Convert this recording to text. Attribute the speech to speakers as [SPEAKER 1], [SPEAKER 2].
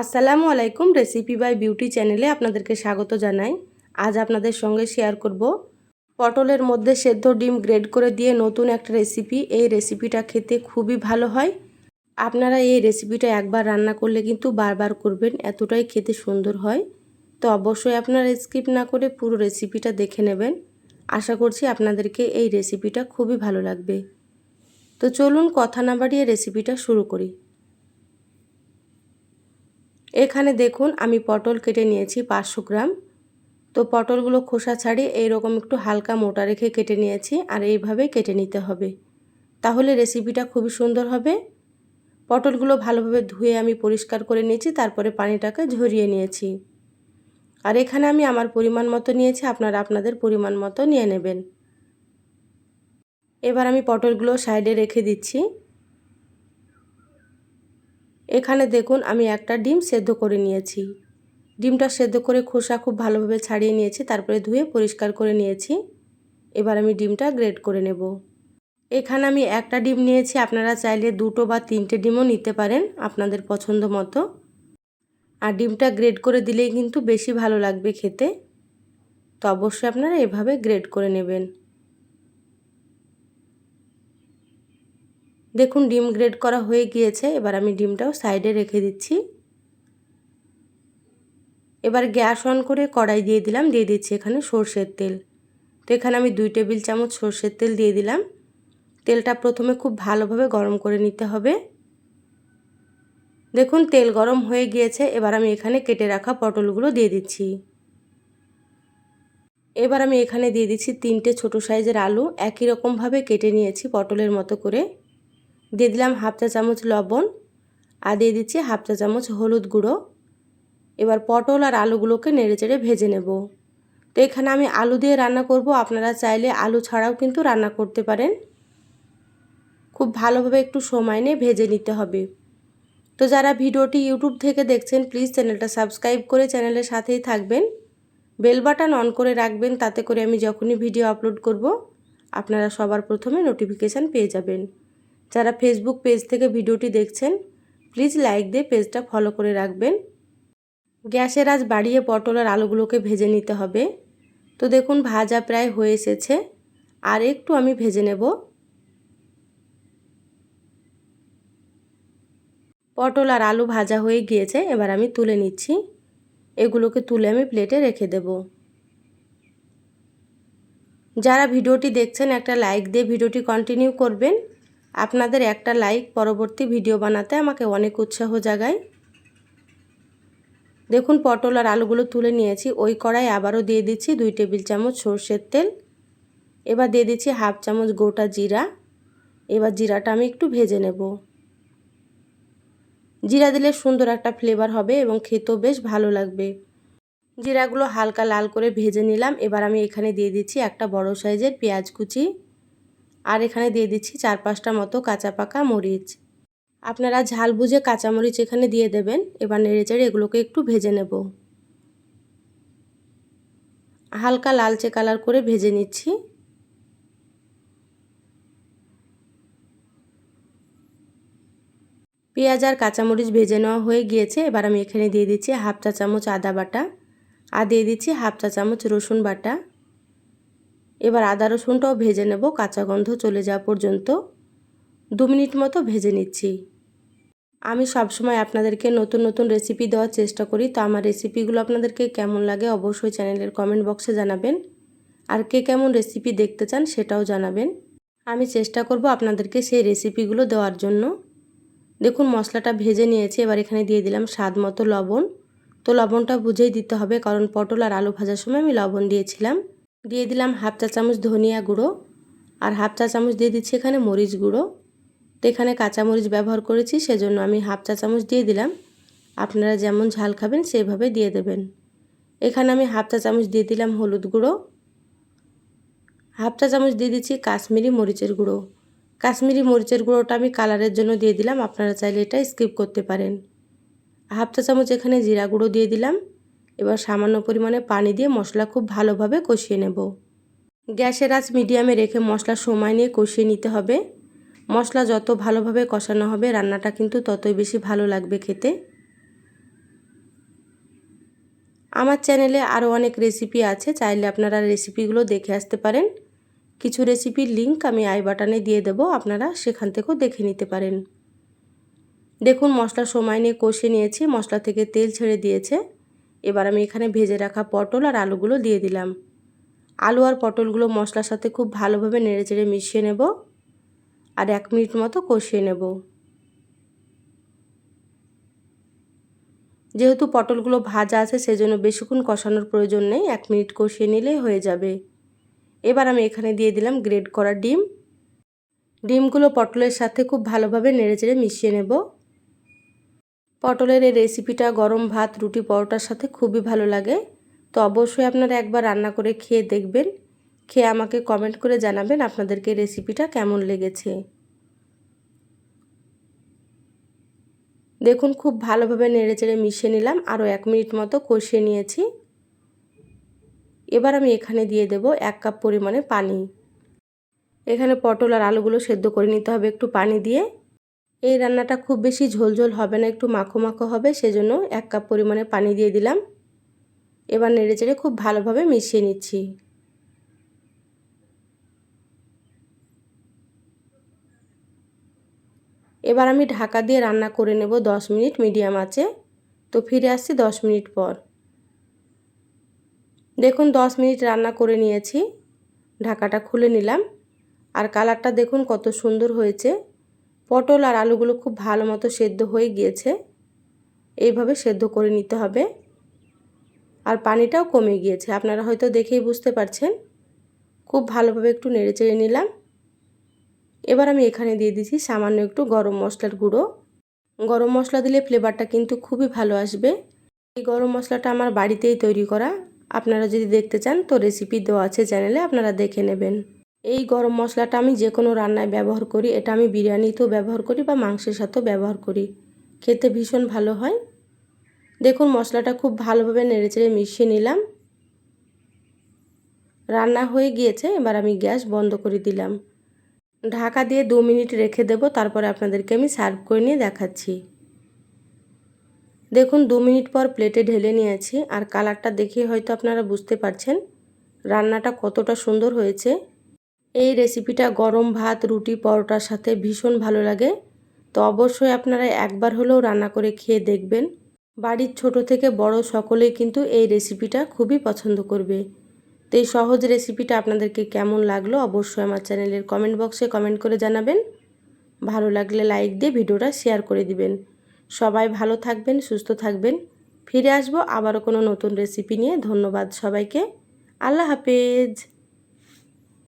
[SPEAKER 1] আসসালামু আলাইকুম recipe by beauty চ্যানেলে আপনাদেরকে স্বাগত জানাই। আজ আপনাদের সঙ্গে শেয়ার করব পটলের মধ্যে সেদ্ধ ডিম গ্রেড করে দিয়ে নতুন একটা রেসিপি এই রেসিপিটা খেতে খুবই ভালো হয়। আপনারা এই রেসিপিটা একবার রান্না করলে কিন্তু বারবার করবেন, এতটাই খেতে সুন্দর হয়। তো অবশ্যই আপনারা স্কিপ না করে পুরো রেসিপিটা দেখে নেবেন। আশা করছি আপনাদেরকে এই রেসিপিটা খুবই ভালো লাগবে। তো চলুন কথা না বাড়িয়ে রেসিপিটা শুরু করি। এখানে দেখুন আমি পটল কেটে নিয়েছি পাঁচশো গ্রাম। তো পটলগুলো খোসা ছাড়িয়ে এইরকম একটু হালকা মোটা রেখে কেটে নিয়েছি আর এইভাবে কেটে নিতে হবে। তাহলে রেসিপিটা খুবই সুন্দর হবে। পটলগুলো ভালোভাবে ধুয়ে আমি পরিষ্কার করে নিয়েছি, তারপরে পানিটাকে ঝরিয়ে নিয়েছি। আর এখানে আমি আমার পরিমাণ মতো নিয়েছি, আপনারা আপনাদের পরিমাণ মতো নিয়ে নেবেন। এবার আমি পটলগুলো সাইডে রেখে দিচ্ছি। এখানে দেখুন, আমি একটা ডিম সেদ্ধ করে নিয়েছি। ডিমটা সেদ্ধ করে খোসা খুব ভালোভাবে ছাড়িয়ে নিয়েছি, তারপরে ধুয়ে পরিষ্কার করে নিয়েছি। এবার আমি ডিমটা গ্রেড করে নেব। এখানে আমি একটা ডিম নিয়েছি, আপনারা চাইলে দুটো বা তিনটে ডিমও নিতে পারেন আপনাদের পছন্দ মতো। আর ডিমটা গ্রেড করে দিলেই কিন্তু বেশি ভালো লাগবে খেতে। তো অবশ্যই আপনারা এভাবে গ্রেড করে নেবেন। দেখুন, ডিম গ্রেড করা হয়ে গিয়েছে। এবার আমি ডিমটাও সাইডে রেখে দিচ্ছি। এবার গ্যাস অন করে কড়াই দিয়ে দিলাম, দিয়ে দিচ্ছি এখানে সর্ষের তেল। তো এখানে আমি দুই টেবিল চামচ সর্ষের তেল দিয়ে দিলাম। তেলটা প্রথমে খুব ভালোভাবে গরম করে নিতে হবে। দেখুন, তেল গরম হয়ে গিয়েছে। এবার আমি এখানে কেটে রাখা পটলগুলো দিয়ে দিচ্ছি। এবার আমি এখানে দিয়ে দিচ্ছি তিনটে ছোট সাইজের আলু। একই রকমভাবে কেটে নিয়েছি পটলের মতো করে। দিয়ে দিলাম হাফ চা চামচ লবণ আর দিয়ে দিচ্ছি হাফ চা চামচ হলুদ গুঁড়ো। এবার পটল আর আলুগুলোকে নেড়ে চেড়ে ভেজে নেব। তো এখানে আমি আলু দিয়ে রান্না করব। আপনারা চাইলে আলু ছাড়াও কিন্তু রান্না করতে পারেন। খুব ভালোভাবে একটু সময় নিয়ে ভেজে নিতে হবে। তো যারা ভিডিওটি ইউটিউব থেকে দেখছেন, প্লিজ চ্যানেলটা সাবস্ক্রাইব করে চ্যানেলের সাথেই থাকবেন। বেল বাটন অন করে রাখবেন, তাতে করে আমি যখনই ভিডিও আপলোড করব, আপনারা সবার প্রথমে নোটিফিকেশান পেয়ে যাবেন। যারা ফেসবুক পেজ থেকে ভিডিওটি দেখছেন প্লিজ লাইক দিয়ে পেজটা ফলো করে রাখবেন। গ্যাসের আজ বাড়িয়ে পটল আর আলুগুলোকে ভেজে নিতে হবে। তো দেখুন, ভাজা প্রায় হয়ে এসেছে। আর একটু আমি ভেজে নেব। পটল আর আলু ভাজা হয়ে গিয়েছে, এবার আমি তুলে নিচ্ছি। এগুলোকে তুলে আমি প্লেটে রেখে দেব। যারা ভিডিওটি দেখছেন, একটা লাইক দিয়ে ভিডিওটি কন্টিনিউ করবেন। আপনাদের একটা লাইক পরবর্তী ভিডিও বানাতে আমাকে অনেক উৎসাহ জাগায়। দেখুন, পটল আর আলুগুলো তুলে নিয়েছি। ওই কড়াই আবারও দিয়ে দিচ্ছি দুই টেবিল চামচ সর্ষের তেল। এবার দিয়ে দিচ্ছি হাফ চামচ গোটা জিরা। এবার জিরাটা আমি একটু ভেজে নেব। জিরা দিলে সুন্দর একটা ফ্লেভার হবে এবং খেতেও বেশ ভালো লাগবে। জিরাগুলো হালকা লাল করে ভেজে নিলাম। এবার আমি এখানে দিয়ে দিচ্ছি একটা বড় সাইজের পেঁয়াজ কুচি। আর এখানে দিয়ে দিচ্ছি চার পাঁচটা মতো কাঁচা পাকা মরিচ। আপনারা ঝাল বুঝে কাঁচামরিচ এখানে দিয়ে দেবেন। এবার নেড়ে চেড়ে এগুলোকে একটু ভেজে নেব। হালকা লালচে কালার করে ভেজে নিচ্ছি। পেঁয়াজ আর কাঁচামরিচ ভেজে নেওয়া হয়ে গিয়েছে। এবার আমি এখানে দিয়ে দিচ্ছি হাফ চা চামচ আদা বাটা। আর দিয়ে দিচ্ছি হাফ চা চামচ রসুন বাটা। এবার আদা রসুনটাও ভেজে নেব, কাঁচা গন্ধ চলে যাওয়া পর্যন্ত। দু মিনিট মতো ভেজে নিচ্ছি। আমি সবসময় আপনাদেরকে নতুন নতুন রেসিপি দেওয়ার চেষ্টা করি, তো আমার রেসিপিগুলো আপনাদেরকে কেমন লাগে অবশ্যই চ্যানেলের কমেন্ট বক্সে জানাবেন। আর কে কেমন রেসিপি দেখতে চান সেটাও জানাবেন। আমি চেষ্টা করব আপনাদেরকে সেই রেসিপিগুলো দেওয়ার জন্য। দেখুন, মশলাটা ভেজে নিয়েছি, এবার এখানে দিয়ে দিলাম স্বাদ মতো লবণ। তো লবণটা বুঝেই দিতে হবে, কারণ পটল আর আলু ভাজার সময় আমি লবণ দিয়েছিলাম। দিয়ে দিলাম হাফ চা চামচ ধনিয়া গুঁড়ো আর হাফ চা চামচ দিয়ে দিচ্ছি এখানে মরিচ গুঁড়ো। তো এখানে কাঁচামরিচ ব্যবহার করেছি, সেজন্য আমি হাফ চা চামচ দিয়ে দিলাম। আপনারা যেমন ঝাল খাবেন, সেভাবে দিয়ে দেবেন। এখানে আমি হাফ চা চামচ দিয়ে দিলাম হলুদ গুঁড়ো। হাফ চা চামচ দিয়ে দিচ্ছি কাশ্মীরি মরিচের গুঁড়ো। কাশ্মীরি মরিচের গুঁড়োটা আমি কালারের জন্য দিয়ে দিলাম, আপনারা চাইলে এটা স্কিপ করতে পারেন। হাফ চা চামচ এখানে জিরা গুঁড়ো দিয়ে দিলাম। এবার সামান্য পরিমাণে পানি দিয়ে মশলা খুব ভালোভাবে কষিয়ে নেব। গ্যাসের আঁচ মিডিয়ামে রেখে মশলা সময় নিয়ে কষিয়ে নিতে হবে। মশলা যত ভালোভাবে কষানো হবে, রান্নাটা কিন্তু ততই বেশি ভালো লাগবে খেতে। আমার চ্যানেলে আরও অনেক রেসিপি আছে, চাইলে আপনারা রেসিপিগুলো দেখে আসতে পারেন। কিছু রেসিপির লিঙ্ক আমি আই বাটনে দিয়ে দেবো, আপনারা সেখান থেকেও দেখে নিতে পারেন। দেখুন, মশলা সময় নিয়ে কষে নিয়েছি, মশলা থেকে তেল ছেড়ে দিয়েছে। এবার আমি এখানে ভেজে রাখা পটল আর আলুগুলো দিয়ে দিলাম। আলু আর পটলগুলো মশলার সাথে খুব ভালোভাবে নেড়ে চেড়ে মিশিয়ে নেব আর এক মিনিট মতো কষিয়ে নেব। যেহেতু পটলগুলো ভাজা আছে, সেজন্য বেশিক্ষণ কষানোর প্রয়োজন নেই, এক মিনিট কষিয়ে নিলেই হয়ে যাবে। এবার আমি এখানে দিয়ে দিলাম গ্রেড করা ডিম। ডিমগুলো পটলের সাথে খুব ভালোভাবে নেড়ে চেড়ে মিশিয়ে নেব। পটলের এই রেসিপিটা গরম ভাত, রুটি, পরোটার সাথে খুবই ভালো লাগে। তো অবশ্যই আপনারা একবার রান্না করে খেয়ে দেখবেন। খেয়ে আমাকে কমেন্ট করে জানাবেন আপনাদেরকে রেসিপিটা কেমন লেগেছে। দেখুন, খুব ভালোভাবে নেড়ে চেড়ে মিশিয়ে নিলাম। আরও এক মিনিট মতো কষিয়ে নিয়েছি। এবার আমি এখানে দিয়ে দেব এক কাপ পরিমাণে পানি। এখানে পটল আর আলুগুলো সেদ্ধ করে নিতে হবে একটু পানি দিয়ে। এই রান্নাটা খুব বেশি ঝোলঝোল হবে না, একটু মাখো মাখো হবে, সেজন্য এক কাপ পরিমাণে পানি দিয়ে দিলাম। এবার নেড়ে চেড়ে খুব ভালোভাবে মিশিয়ে নিচ্ছি। এবার আমি ঢাকা দিয়ে রান্না করে নেব দশ মিনিট মিডিয়াম আছে তো ফিরে আসছি দশ মিনিট পর। দেখুন, দশ মিনিট রান্না করে নিয়েছি। ঢাকাটা খুলে নিলাম। আর কালারটা দেখুন কত সুন্দর হয়েছে। পটল আর আলুগুলো খুব ভালো মতো সেদ্ধ হয়ে গিয়েছে। এইভাবে সেদ্ধ করে নিতে হবে। আর পানিটাও কমে গিয়েছে। আপনারা হয়তো দেখেই বুঝতে পারছেন। খুব ভালোভাবে একটু নেড়ে চেড়ে নিলাম। এবার আমি এখানে দিয়ে দিচ্ছি সামান্য একটু গরম মশলার গুঁড়ো। গরম মশলা দিলে ফ্লেভারটা কিন্তু খুবই ভালো আসবে। এই গরম মশলাটা আমার বাড়িতেই তৈরি করা। আপনারা যদি দেখতে চান তো রেসিপি দেওয়া আছে চ্যানেলে, আপনারা দেখে নেবেন। এই গরম মশলাটা আমি যে কোনো রান্নায় ব্যবহার করি। এটা আমি বিরিয়ানিতেও ব্যবহার করি বা মাংসের সাথেও ব্যবহার করি। খেতে ভীষণ ভালো হয়। দেখুন, মশলাটা খুব ভালোভাবে নেড়েচেড়ে মিশিয়ে নিলাম। রান্না হয়ে গিয়েছে, এবার আমি গ্যাস বন্ধ করে দিলাম। ঢাকা দিয়ে দু মিনিট রেখে দেব, তারপরে আপনাদেরকে আমি সার্ভ করে নিয়ে দেখাচ্ছি। দেখুন, দু মিনিট পর প্লেটে ঢেলে নিয়েছি। আর কালারটা দেখে হয়তো আপনারা বুঝতে পারছেন, রান্নাটা কতটা সুন্দর হয়েছে। এই রেসিপিটা গরম ভাত, রুটি, পরোটার সাথে ভীষণ ভালো লাগে। তো অবশ্যই আপনারা একবার হলেও রান্না করে খেয়ে দেখবেন। বাড়ির ছোট থেকে বড় সকলেই কিন্তু এই রেসিপিটা খুবই পছন্দ করবে। তো এই সহজ রেসিপিটা আপনাদেরকে কেমন লাগল অবশ্যই আমার চ্যানেলের কমেন্ট বক্সে কমেন্ট করে জানাবেন। ভালো লাগলে লাইক দিয়ে ভিডিওটা শেয়ার করে দিবেন। সবাই ভালো থাকবেন, সুস্থ থাকবেন। ফিরে আসব আবারও কোনো নতুন রেসিপি নিয়ে। ধন্যবাদ সবাইকে। আল্লাহ হাফেজ।